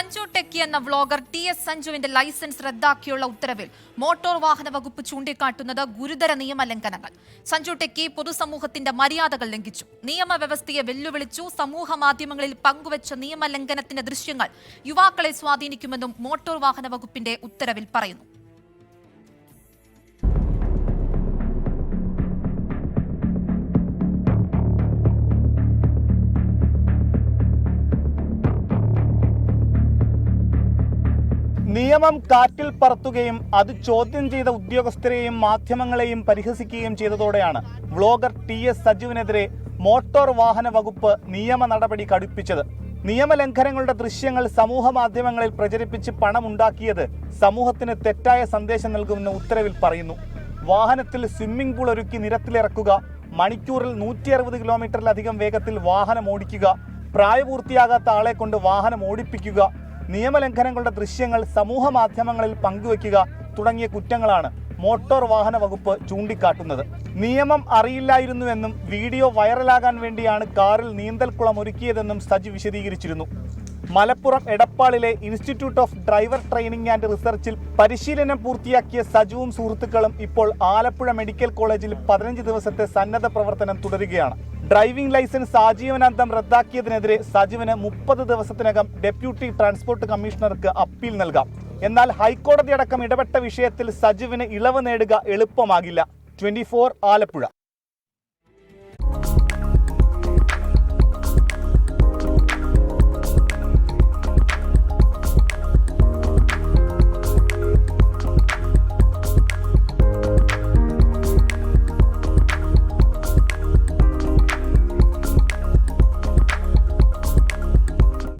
Sanju techie എന്ന vlogger T S സഞ്ജുവിന്റെ licence റദ്ദാക്കിയുള്ള ഉത്തരവിൽ മോട്ടോർ വാഹന വകുപ്പ് ചൂണ്ടിക്കാട്ടുന്നത് ഗുരുതര നിയമലംഘനങ്ങൾ. സഞ്ജു ടെക്കി പൊതുസമൂഹത്തിന്റെ മര്യാദകൾ ലംഘിച്ചു. നിയമവ്യവസ്ഥയെ വെല്ലുവിളിച്ചു. സമൂഹ മാധ്യമങ്ങളിൽ പങ്കുവച്ച നിയമലംഘനത്തിന്റെ ദൃശ്യങ്ങൾ യുവാക്കളെ സ്വാധീനിക്കുമെന്നും മോട്ടോർ വാഹന വകുപ്പിന്റെ ഉത്തരവിൽ പറയുന്നു. നിയമം കാറ്റിൽ പറത്തുകയും അത് ചോദ്യം ചെയ്ത ഉദ്യോഗസ്ഥരെയും മാധ്യമങ്ങളെയും പരിഹസിക്കുകയും ചെയ്തതോടെയാണ് വ്ളോഗർ ടി എസ് സജുവിനെതിരെ മോട്ടോർ വാഹന വകുപ്പ് നിയമ നടപടി കടുപ്പിച്ചത്. നിയമലംഘനങ്ങളുടെ ദൃശ്യങ്ങൾ സമൂഹ മാധ്യമങ്ങളിൽ പ്രചരിപ്പിച്ച് പണമുണ്ടാക്കിയത് സമൂഹത്തിന് തെറ്റായ സന്ദേശം നൽകുമെന്ന് ഉത്തരവിൽ പറയുന്നു. വാഹനത്തിൽ സ്വിമ്മിംഗ് പൂൾ ഒരുക്കി നിരത്തിലിറക്കുക മണിക്കൂറിൽ നൂറ്റി അറുപത് കിലോമീറ്ററിലധികം വേഗത്തിൽ വാഹനം ഓടിക്കുക പ്രായപൂർത്തിയാകാത്ത ആളെ കൊണ്ട് വാഹനം ഓടിപ്പിക്കുക നിയമലംഘനങ്ങളുടെ ദൃശ്യങ്ങൾ സമൂഹ മാധ്യമങ്ങളിൽ പങ്കുവയ്ക്കുക തുടങ്ങിയ കുറ്റങ്ങളാണ് മോട്ടോർ വാഹന വകുപ്പ് ചൂണ്ടിക്കാട്ടുന്നത്. നിയമം അറിയില്ലായിരുന്നുവെന്നും വീഡിയോ വൈറലാകാൻ വേണ്ടിയാണ് കാറിൽ നീന്തൽക്കുളം ഒരുക്കിയതെന്നും സജി വിശദീകരിച്ചിരുന്നു. Malappuram എടപ്പാളിലെ institute of driver training and റിസർച്ചിൽ പരിശീലനം പൂർത്തിയാക്കിയ സജുവും സുഹൃത്തുക്കളും ഇപ്പോൾ ആലപ്പുഴ മെഡിക്കൽ കോളേജിൽ പതിനഞ്ച് ദിവസത്തെ സന്നദ്ധ പ്രവർത്തനം തുടരുകയാണ്. ഡ്രൈവിംഗ് ലൈസൻസ് ആജീവനാന്തം റദ്ദാക്കിയതിനെതിരെ സജീവന് മുപ്പത് ദിവസത്തിനകം ഡെപ്യൂട്ടി ട്രാൻസ്പോർട്ട് കമ്മീഷണർക്ക് അപ്പീൽ നൽകാം. എന്നാൽ ഹൈക്കോടതി അടക്കം ഇടപെട്ട വിഷയത്തിൽ സജീവിന് ഇളവ് നേടുക എളുപ്പമാകില്ല. ട്വന്റി ആലപ്പുഴ.